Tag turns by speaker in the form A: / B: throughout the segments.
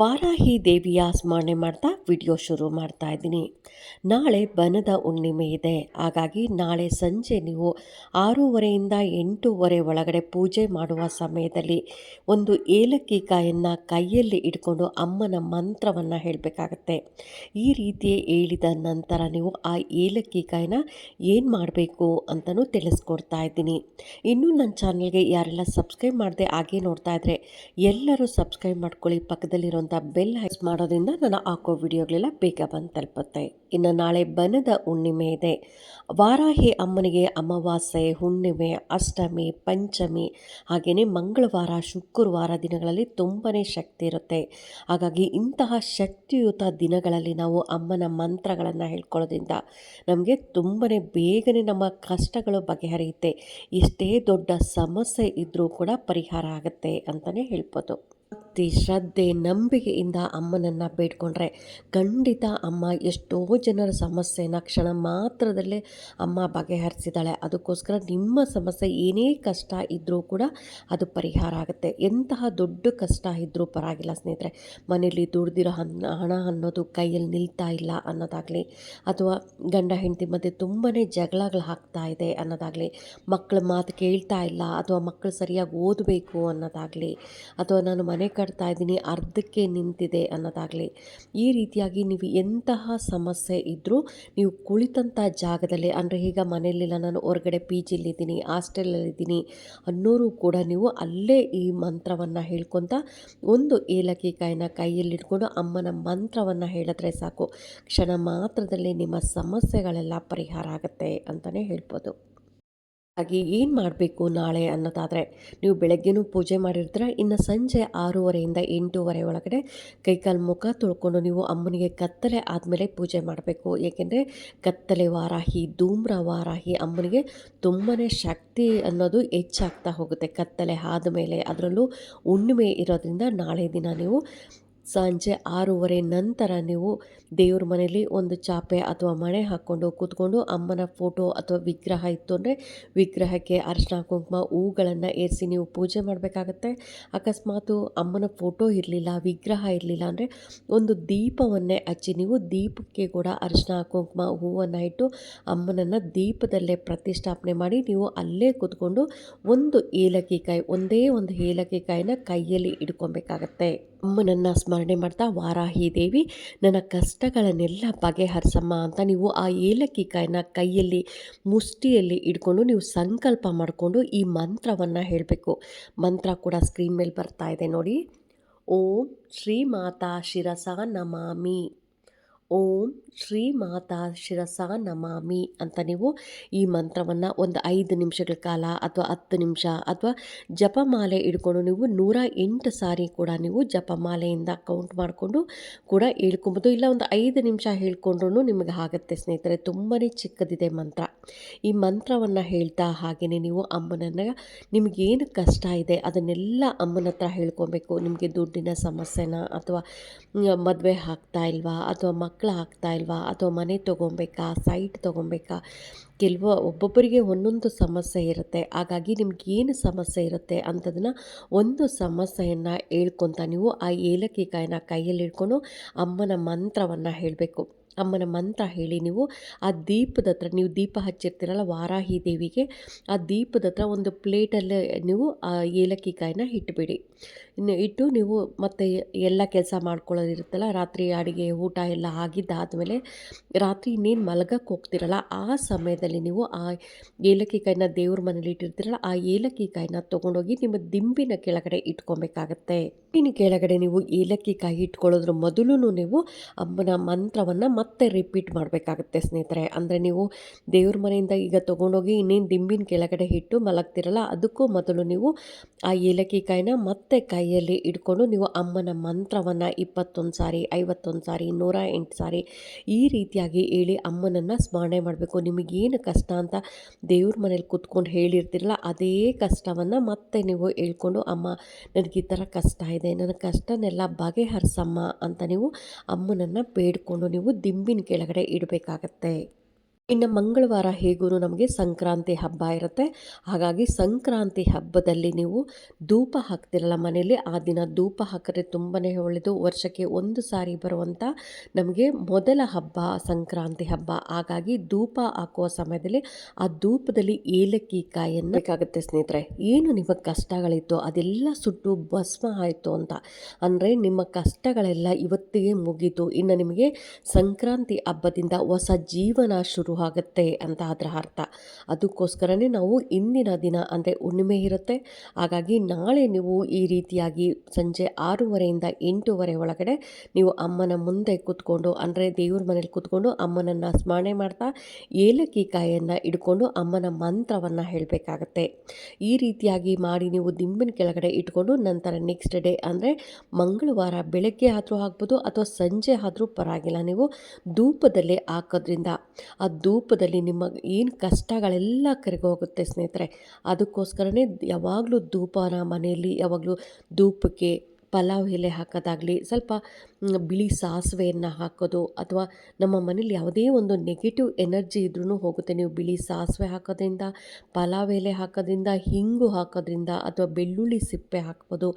A: Varahi ದೇವಿಯ ಸ್ಮರಣೆ ಮಾಡ್ತಾ ವಿಡಿಯೋ ಶುರು ಮಾಡ್ತಾ ಇದ್ದೀನಿ. ನಾಳೆ ಬನದ ಹುಣ್ಣಿಮೆ ಇದೆ. ಹಾಗಾಗಿ ನಾಳೆ ಸಂಜೆ ನೀವು ಆರೂವರೆಯಿಂದ ಎಂಟೂವರೆ ಒಳಗಡೆ ಪೂಜೆ ಮಾಡುವ ಸಮಯದಲ್ಲಿ ಒಂದು ಏಲಕ್ಕಿ ಕಾಯನ್ನು ಕೈಯಲ್ಲಿ ಇಟ್ಕೊಂಡು ಅಮ್ಮನ ಮಂತ್ರವನ್ನು ಹೇಳಬೇಕಾಗತ್ತೆ. ಈ ರೀತಿ ಹೇಳಿದ ನಂತರ ನೀವು ಆ ಏಲಕ್ಕಿ ಕಾಯಿನ ಏನು ಮಾಡಬೇಕು ಅಂತಲೂ ತಿಳಿಸ್ಕೊಡ್ತಾ ಇದ್ದೀನಿ. ಇನ್ನೂ ನನ್ನ ಚಾನಲ್ಗೆ ಯಾರೆಲ್ಲ ಸಬ್ಸ್ಕ್ರೈಬ್ ಮಾಡದೆ ಹಾಗೆ ನೋಡ್ತಾ ಇದ್ದರೆ ಎಲ್ಲರೂ ಸಬ್ಸ್ಕ್ರೈಬ್ ಮಾಡ್ಕೊಳ್ಳಿ. ಪಕ್ಕದಲ್ಲಿರೋ ಬೆಲ್ ಹೈಸ್ ಮಾಡೋದ್ರಿಂದ ನಾನು ಹಾಕೋ ವಿಡಿಯೋಗಳೆಲ್ಲ ಬೇಗ ಬಂದು ತಲುಪುತ್ತೆ. ಇನ್ನು ನಾಳೆ ಬನದ ಹುಣ್ಣಿಮೆ ಇದೆ. ವಾರಾಹಿ ಅಮ್ಮನಿಗೆ ಅಮಾವಾಸ್ಯೆ, ಹುಣ್ಣಿಮೆ, ಅಷ್ಟಮಿ, ಪಂಚಮಿ ಹಾಗೆಯೇ ಮಂಗಳವಾರ, ಶುಕ್ರವಾರ ದಿನಗಳಲ್ಲಿ ತುಂಬಾ ಶಕ್ತಿ ಇರುತ್ತೆ. ಹಾಗಾಗಿ ಇಂತಹ ಶಕ್ತಿಯುತ ದಿನಗಳಲ್ಲಿ ನಾವು ಅಮ್ಮನ ಮಂತ್ರಗಳನ್ನು ಹೇಳ್ಕೊಳ್ಳೋದ್ರಿಂದ ನಮಗೆ ತುಂಬಾ ಬೇಗನೆ ನಮ್ಮ ಕಷ್ಟಗಳು ಬಗೆಹರಿಯುತ್ತೆ. ಎಷ್ಟೇ ದೊಡ್ಡ ಸಮಸ್ಯೆ ಇದ್ದರೂ ಕೂಡ ಪರಿಹಾರ ಆಗುತ್ತೆ ಅಂತಲೇ ಹೇಳ್ಬೋದು. ಭಕ್ತಿ, ಶ್ರದ್ಧೆ, ನಂಬಿಕೆಯಿಂದ ಅಮ್ಮನನ್ನು ಬೇಡ್ಕೊಂಡ್ರೆ ಖಂಡಿತ ಅಮ್ಮ ಎಷ್ಟೋ ಜನರ ಸಮಸ್ಯೆನ ಕ್ಷಣ ಮಾತ್ರದಲ್ಲೇ ಅಮ್ಮ ಬಗೆಹರಿಸಿದ್ದಾಳೆ. ಅದಕ್ಕೋಸ್ಕರ ನಿಮ್ಮ ಸಮಸ್ಯೆ ಏನೇ ಕಷ್ಟ ಇದ್ದರೂ ಕೂಡ ಅದು ಪರಿಹಾರ ಆಗುತ್ತೆ. ಎಂತಹ ದೊಡ್ಡ ಕಷ್ಟ ಇದ್ದರೂ ಪರವಾಗಿಲ್ಲ ಸ್ನೇಹಿತರೆ. ಮನೆಯಲ್ಲಿ ದುಡ್ದಿರೋ ಹಣ ಹಣ ಅನ್ನೋದು ಕೈಯಲ್ಲಿ ನಿಲ್ತಾ ಇಲ್ಲ ಅನ್ನೋದಾಗಲಿ ಅಥವಾ ಗಂಡ, ಹೆಂಡತಿ ಮಧ್ಯೆ ತುಂಬಾ ಜಗಳಗಳು ಆಗ್ತಾ ಇದೆ ಅನ್ನೋದಾಗಲಿ ಮಕ್ಕಳ ಮಾತು ಕೇಳ್ತಾ ಇಲ್ಲ ಅಥವಾ ಮಕ್ಕಳು ಸರಿಯಾಗಿ ಓದಬೇಕು ಅನ್ನೋದಾಗಲಿ ಅಥವಾ ನಾನು ಮನೆ ಕಟ್ತಾ ಇದ್ದೀನಿ, ಅರ್ಧಕ್ಕೆ ನಿಂತಿದೆ ಅನ್ನೋದಾಗಲಿ. ಈ ರೀತಿಯಾಗಿ ನೀವು ಎಂತಹ ಸಮಸ್ಯೆ ಇದ್ದರೂ ನೀವು ಕುಳಿತಂಥ ಜಾಗದಲ್ಲಿ, ಅಂದರೆ ಈಗ ಮನೆಯಲ್ಲಿಲ್ಲ ನಾನು ಹೊರಗಡೆ ಪಿ ಜಿಲಿದ್ದೀನಿ ಹಾಸ್ಟೆಲಲ್ಲಿದ್ದೀನಿ ಅನ್ನೋರು ಕೂಡ ನೀವು ಅಲ್ಲೇ ಈ ಮಂತ್ರವನ್ನು ಹೇಳ್ಕೊತ ಒಂದು ಏಲಕ್ಕಿ ಕಾಯಿನ ಕೈಯಲ್ಲಿಟ್ಕೊಂಡು ಅಮ್ಮನ ಮಂತ್ರವನ್ನು ಹೇಳಿದ್ರೆ ಸಾಕು. ಕ್ಷಣ ಮಾತ್ರದಲ್ಲಿ ನಿಮ್ಮ ಸಮಸ್ಯೆಗಳೆಲ್ಲ ಪರಿಹಾರ ಆಗುತ್ತೆ ಅಂತಲೇ ಹೇಳ್ಬೋದು. ಹಾಗೆ ಏನು ಮಾಡಬೇಕು ನಾಳೆ ಅನ್ನೋದಾದರೆ, ನೀವು ಬೆಳಗ್ಗೆನೂ ಪೂಜೆ ಮಾಡಿರ್ತೀರ, ಇನ್ನು ಸಂಜೆ ಆರೂವರೆಯಿಂದ ಎಂಟೂವರೆ ಒಳಗಡೆ ಕೈಕಾಲು ಮುಖ ತೊಳ್ಕೊಂಡು ನೀವು ಅಮ್ಮನಿಗೆ ಕತ್ತಲೆ ಆದಮೇಲೆ ಪೂಜೆ ಮಾಡಬೇಕು. ಏಕೆಂದರೆ ಕತ್ತಲೆ ವಾರಾಹಿ, ಧೂಮ್ರ ವಾರಾಹಿ ಅಮ್ಮನಿಗೆ ತುಂಬಾ ಶಕ್ತಿ ಅನ್ನೋದು ಹೆಚ್ಚಾಗ್ತಾ ಹೋಗುತ್ತೆ. ಕತ್ತಲೆ ಆದಮೇಲೆ ಅದರಲ್ಲೂ ಹುಣ್ಣಿಮೆ ಇರೋದ್ರಿಂದ ನಾಳೆ ದಿನ ನೀವು ಸಂಜೆ ಆರೂವರೆ ನಂತರ ನೀವು ದೇವ್ರ ಮನೇಲಿ ಒಂದು ಚಾಪೆ ಅಥವಾ ಮಣೆ ಹಾಕ್ಕೊಂಡು ಕೂತ್ಕೊಂಡು ಅಮ್ಮನ ಫೋಟೋ ಅಥವಾ ವಿಗ್ರಹ ಇತ್ತು ಅಂದರೆ ವಿಗ್ರಹಕ್ಕೆ ಅರಿಶಿನ ಕುಂಕುಮ ಹೂಗಳನ್ನು ಏರಿಸಿ ನೀವು ಪೂಜೆ ಮಾಡಬೇಕಾಗತ್ತೆ. ಅಕಸ್ಮಾತು ಅಮ್ಮನ ಫೋಟೋ ಇರಲಿಲ್ಲ, ವಿಗ್ರಹ ಇರಲಿಲ್ಲ ಅಂದರೆ ಒಂದು ದೀಪವನ್ನೇ ಹಚ್ಚಿ ನೀವು ದೀಪಕ್ಕೆ ಕೂಡ ಅರಿಶಿನ ಕುಂಕುಮ ಹೂವನ್ನು ಇಟ್ಟು ಅಮ್ಮನನ್ನು ದೀಪದಲ್ಲೇ ಪ್ರತಿಷ್ಠಾಪನೆ ಮಾಡಿ ನೀವು ಅಲ್ಲೇ ಕೂತ್ಕೊಂಡು ಒಂದು ಏಲಕ್ಕಿ ಕಾಯಿ, ಒಂದೇ ಒಂದು ಏಲಕ್ಕಿ ಕಾಯಿನ ಕೈಯಲ್ಲಿ ಇಟ್ಕೊಬೇಕಾಗತ್ತೆ. ಅಮ್ಮನನ್ನು ಸ್ಮರಣೆ ಮಾಡ್ತಾ, ವಾರಾಹಿ ದೇವಿ, ನನ್ನ ಕಷ್ಟಗಳನ್ನೆಲ್ಲ ಬಗೆಹರಿಸಮ್ಮ ಅಂತ ನೀವು ಆ ಏಲಕ್ಕಿ ಕಾಯಿನ ಕೈಯಲ್ಲಿ, ಮುಷ್ಟಿಯಲ್ಲಿ ಇಟ್ಕೊಂಡು ನೀವು ಸಂಕಲ್ಪ ಮಾಡಿಕೊಂಡು ಈ ಮಂತ್ರವನ್ನು ಹೇಳಬೇಕು. ಮಂತ್ರ ಕೂಡ ಸ್ಕ್ರೀನ್ ಮೇಲೆ ಬರ್ತಾ ಇದೆ ನೋಡಿ. ಓಂ ಶ್ರೀ ಮಾತಾ ಶಿರಸ ನಮಾಮಿ. ಓಂ ಶ್ರೀ ಮಾತಾ ಶಿರಸ ನಮಾಮಿ ಅಂತ ನೀವು ಈ ಮಂತ್ರವನ್ನು ಒಂದು ಐದು ನಿಮಿಷಗಳ ಕಾಲ ಅಥವಾ ಹತ್ತು ನಿಮಿಷ ಅಥವಾ ಜಪಮಾಲೆ ಇಡ್ಕೊಂಡು ನೀವು ನೂರ ಎಂಟು ಸಾರಿ ಕೂಡ ನೀವು ಜಪಮಾಲೆಯಿಂದ ಕೌಂಟ್ ಮಾಡಿಕೊಂಡು ಕೂಡ ಹೇಳ್ಕೊಬೋದು. ಇಲ್ಲ, ಒಂದು ಐದು ನಿಮಿಷ ಹೇಳ್ಕೊಂಡ್ರೂ ನಿಮಗೆ ಆಗುತ್ತೆ ಸ್ನೇಹಿತರೆ. ತುಂಬಾ ಚಿಕ್ಕದಿದೆ ಮಂತ್ರ. ಈ ಮಂತ್ರವನ್ನು ಹೇಳ್ತಾ ಹಾಗೆಯೇ ನೀವು ಅಮ್ಮನನ್ನು, ನಿಮಗೇನು ಕಷ್ಟ ಇದೆ ಅದನ್ನೆಲ್ಲ ಅಮ್ಮನ ಹತ್ರ ಹೇಳ್ಕೊಬೇಕು. ನಿಮಗೆ ದುಡ್ಡಿನ ಸಮಸ್ಯೆನ ಅಥವಾ ಮದುವೆ ಹಾಕ್ತಾ ಇಲ್ವಾ, ಅಥವಾ ಮಕ್ಕಳು ಹಾಕ್ತಾ ಇಲ್ವಾ, ಅಥವಾ ಮನೆ ತೊಗೊಬೇಕಾ ಸೈಟ್ ತೊಗೊಬೇಕಾ, ಕೆಲವು, ಒಬ್ಬೊಬ್ಬರಿಗೆ ಒಂದೊಂದು ಸಮಸ್ಯೆ ಇರುತ್ತೆ. ಹಾಗಾಗಿ ನಿಮ್ಗೆ ಏನು ಸಮಸ್ಯೆ ಇರುತ್ತೆ ಅಂಥದನ್ನು ಒಂದು ಸಮಸ್ಯೆಯನ್ನು ಹೇಳ್ಕೊತ ನೀವು ಆ ಏಲಕ್ಕಿ ಕಾಯಿನ ಕೈಯಲ್ಲಿ ಹಿಡ್ಕೊಂಡು ಅಮ್ಮನ ಮಂತ್ರವನ್ನು ಹೇಳಬೇಕು. ಅಮ್ಮನ ಮಂತ್ರ ಹೇಳಿ ನೀವು ಆ ದೀಪದ ಹತ್ರ, ನೀವು ದೀಪ ಹಚ್ಚಿರ್ತೀರಲ್ಲ ವಾರಾಹಿ ದೇವಿಗೆ, ಆ ದೀಪದ ಹತ್ರ ಒಂದು ಪ್ಲೇಟಲ್ಲಿ ನೀವು ಆ ಏಲಕ್ಕಿ ಕಾಯಿನ ಇಟ್ಬಿಡಿ. ಇನ್ನು ಇಟ್ಟು ನೀವು ಮತ್ತೆ ಎಲ್ಲ ಕೆಲಸ ಮಾಡ್ಕೊಳ್ಳೋದಿರುತ್ತಲ್ಲ ರಾತ್ರಿ ಅಡುಗೆ ಊಟ ಎಲ್ಲ ಆಗಿದ್ದಾದಮೇಲೆ ರಾತ್ರಿ ಇನ್ನೇನು ಮಲಗಕ್ಕೆ ಹೋಗ್ತಿರಲ್ಲ, ಆ ಸಮಯದಲ್ಲಿ ನೀವು ಆ ಏಲಕ್ಕಿ ಕಾಯಿನ ದೇವ್ರ ಮನೇಲಿ ಇಟ್ಟಿರ್ತೀರಲ್ಲ, ಆ ಏಲಕ್ಕಿ ಕಾಯಿನ ತೊಗೊಂಡೋಗಿ ನಿಮ್ಮ ದಿಂಬಿನ ಕೆಳಗಡೆ ಇಟ್ಕೊಬೇಕಾಗತ್ತೆ. ಇನ್ನು ಕೆಳಗಡೆ ನೀವು ಏಲಕ್ಕಿ ಕಾಯಿ ಇಟ್ಕೊಳ್ಳೋದ್ರ ಮೊದಲು ನೀವು ಅಮ್ಮನ ಮಂತ್ರವನ್ನು ಮತ್ತೆ ರಿಪೀಟ್ ಮಾಡಬೇಕಾಗುತ್ತೆ ಸ್ನೇಹಿತರೆ. ಅಂದರೆ ನೀವು ದೇವ್ರ ಮನೆಯಿಂದ ಈಗ ತೊಗೊಂಡೋಗಿ ಇನ್ನೇನು ದಿಂಬಿನ ಕೆಳಗಡೆ ಇಟ್ಟು ಮಲಗ್ತಿರಲ್ಲ, ಅದಕ್ಕೂ ಮೊದಲು ನೀವು ಆ ಏಲಕ್ಕಿ ಕಾಯಿನ ಮತ್ತೆ ಕೈಯಲ್ಲಿ ಇಟ್ಕೊಂಡು ನೀವು ಅಮ್ಮನ ಮಂತ್ರವನ್ನು ಇಪ್ಪತ್ತೊಂದು ಸಾರಿ, ಐವತ್ತೊಂದು ಸಾರಿ, ನೂರ ಎಂಟು ಸಾರಿ ಈ ರೀತಿಯಾಗಿ ಹೇಳಿ ಅಮ್ಮನನ್ನು ಸ್ಮರಣೆ ಮಾಡಬೇಕು. ನಿಮಗೇನು ಕಷ್ಟ ಅಂತ ದೇವ್ರ ಮನೇಲಿ ಕೂತ್ಕೊಂಡು ಹೇಳಿರ್ತಿರಲ್ಲ, ಅದೇ ಕಷ್ಟವನ್ನು ಮತ್ತೆ ನೀವು ಹೇಳ್ಕೊಂಡು, ಅಮ್ಮ, ನನಗೆ ಈ ಥರ ಕಷ್ಟ ಇದೆ, ನನ್ನ ಕಷ್ಟನೆಲ್ಲ ಬಗೆಹರಿಸಮ್ಮ ಅಂತ ನೀವು ಅಮ್ಮನನ್ನು ಬೇಡ್ಕೊಂಡು ನೀವು ದಿಂಬಿನ ಕೆಳಗಡೆ ಇಡಬೇಕಾಗತ್ತೆ. ಇನ್ನು ಮಂಗಳವಾರ ಹೇಗೂ ನಮಗೆ ಸಂಕ್ರಾಂತಿ ಹಬ್ಬ ಇರುತ್ತೆ. ಹಾಗಾಗಿ ಸಂಕ್ರಾಂತಿ ಹಬ್ಬದಲ್ಲಿ ನೀವು ಧೂಪ ಹಾಕ್ತಿರಲ್ಲ ಮನೆಯಲ್ಲಿ, ಆ ದಿನ ಧೂಪ ಹಾಕಿದ್ರೆ ತುಂಬಾ ಒಳ್ಳೆಯದು. ವರ್ಷಕ್ಕೆ ಒಂದು ಸಾರಿ ಬರುವಂಥ ನಮಗೆ ಮೊದಲ ಹಬ್ಬ ಸಂಕ್ರಾಂತಿ ಹಬ್ಬ. ಹಾಗಾಗಿ ಧೂಪ ಹಾಕುವ ಸಮಯದಲ್ಲಿ ಆ ಧೂಪದಲ್ಲಿ ಏಲಕ್ಕಿ ಕಾಯನ್ನು ಬೇಕಾಗುತ್ತೆ ಸ್ನೇಹಿತರೆ. ಏನು ನಿಮ್ಮ ಕಷ್ಟಗಳಿತ್ತು, ಅದೆಲ್ಲ ಸುಟ್ಟು ಭಸ್ಮ ಆಯಿತು ಅಂತ ಅಂದರೆ ನಿಮ್ಮ ಕಷ್ಟಗಳೆಲ್ಲ ಇವತ್ತಿಗೆ ಮುಗೀತು. ಇನ್ನು ನಿಮಗೆ ಸಂಕ್ರಾಂತಿ ಹಬ್ಬದಿಂದ ಹೊಸ ಜೀವನ ಶುರು ಆಗುತ್ತೆ ಅಂತ ಅದರ ಅರ್ಥ. ಅದಕ್ಕೋಸ್ಕರನೇ ನಾವು ಇಂದಿನ ದಿನ ಅಂದರೆ ಹುಣ್ಣಿಮೆ ಇರುತ್ತೆ. ಹಾಗಾಗಿ ನಾಳೆ ನೀವು ಈ ರೀತಿಯಾಗಿ ಸಂಜೆ ಆರೂವರೆಯಿಂದ ಎಂಟೂವರೆ ಒಳಗಡೆ ನೀವು ಅಮ್ಮನ ಮುಂದೆ ಕೂತ್ಕೊಂಡು ಅಂದರೆ ದೇವ್ರ ಮನೇಲಿ ಕೂತ್ಕೊಂಡು ಅಮ್ಮನನ್ನು ಸ್ಮರಣೆ ಮಾಡ್ತಾ ಏಲಕ್ಕಿ ಕಾಯನ್ನು ಇಟ್ಕೊಂಡು ಅಮ್ಮನ ಮಂತ್ರವನ್ನು ಹೇಳಬೇಕಾಗತ್ತೆ. ಈ ರೀತಿಯಾಗಿ ಮಾಡಿ ನೀವು ದಿಂಬಿನ ಕೆಳಗಡೆ ಇಟ್ಕೊಂಡು ನಂತರ ನೆಕ್ಸ್ಟ್ ಡೇ ಅಂದರೆ ಮಂಗಳವಾರ ಬೆಳಗ್ಗೆ ಆದರೂ ಆಗ್ಬೋದು ಅಥವಾ ಸಂಜೆ ಆದರೂ ಪರವಾಗಿಲ್ಲ. ನೀವು ಧೂಪದಲ್ಲಿ ಹಾಕೋದ್ರಿಂದ ಆ ಧೂಪದಲ್ಲಿ ನಿಮ್ಮ ಏನು ಕಷ್ಟಗಳೆಲ್ಲ ಕರಗೋಗುತ್ತೆ ಸ್ನೇಹಿತರೆ, ಅದಕ್ಕೋಸ್ಕರನೇ ಯಾವಾಗಲೂ ಧೂಪನ ಮನೆಯಲ್ಲಿ, ಯಾವಾಗಲೂ ಧೂಪಕ್ಕೆ ಪಲಾವ್ ಎಲೆ ಹಾಕೋದಾಗಲಿ, ಸ್ವಲ್ಪ ಬಿಳಿ ಸಾಸಿವೆಯನ್ನು ಹಾಕೋದು ಅಥವಾ ನಮ್ಮ ಮನೇಲಿ ಯಾವುದೇ ಒಂದು ನೆಗೆಟಿವ್ ಎನರ್ಜಿ ಇದ್ರೂ ಹೋಗುತ್ತೆ. ನೀವು ಬಿಳಿ ಸಾಸಿವೆ ಹಾಕೋದ್ರಿಂದ, ಪಲಾವ್ ಎಲೆ ಹಾಕೋದ್ರಿಂದ, ಹಿಂಗು ಹಾಕೋದ್ರಿಂದ ಅಥವಾ ಬೆಳ್ಳುಳ್ಳಿ ಸಿಪ್ಪೆ ಹಾಕ್ಬೋದು,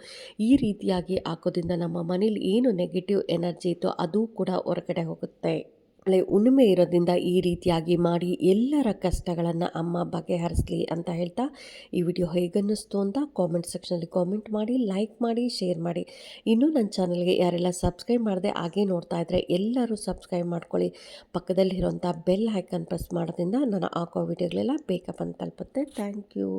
A: ಈ ರೀತಿಯಾಗಿ ಹಾಕೋದ್ರಿಂದ ನಮ್ಮ ಮನೇಲಿ ಏನು ನೆಗೆಟಿವ್ ಎನರ್ಜಿ ಇತ್ತು ಅದು ಕೂಡ ಹೊರಗಡೆ ಹೋಗುತ್ತೆ. ನಾಳೆ ಉಣಿಮೆ ಇರೋದ್ರಿಂದ ಈ ರೀತಿಯಾಗಿ ಮಾಡಿ ಎಲ್ಲರ ಕಷ್ಟಗಳನ್ನು ಅಮ್ಮ ಬಗೆಹರಿಸಲಿ ಅಂತ ಹೇಳ್ತಾ ಈ ವಿಡಿಯೋ ಹೇಗನ್ನಿಸ್ತು ಅಂತ ಕಾಮೆಂಟ್ ಸೆಕ್ಷನಲ್ಲಿ ಕಾಮೆಂಟ್ ಮಾಡಿ ಲೈಕ್ ಮಾಡಿ ಶೇರ್ ಮಾಡಿ. ಇನ್ನೂ ನನ್ನ ಚಾನಲ್ಗೆ ಯಾರೆಲ್ಲ ಸಬ್ಸ್ಕ್ರೈಬ್ ಮಾಡದೆ ಹಾಗೆ ನೋಡ್ತಾ ಇದ್ದರೆ ಎಲ್ಲರೂ ಸಬ್ಸ್ಕ್ರೈಬ್ ಮಾಡ್ಕೊಳ್ಳಿ. ಪಕ್ಕದಲ್ಲಿರುವಂಥ ಬೆಲ್ ಹೈಕನ್ ಪ್ರೆಸ್ ಮಾಡೋದ್ರಿಂದ ನಾನು ಹಾಕೋ ವಿಡಿಯೋಗಳೆಲ್ಲ ಬೇಕಪ್ಪ ಅಂತ ತಲುಪುತ್ತೆ. Thank you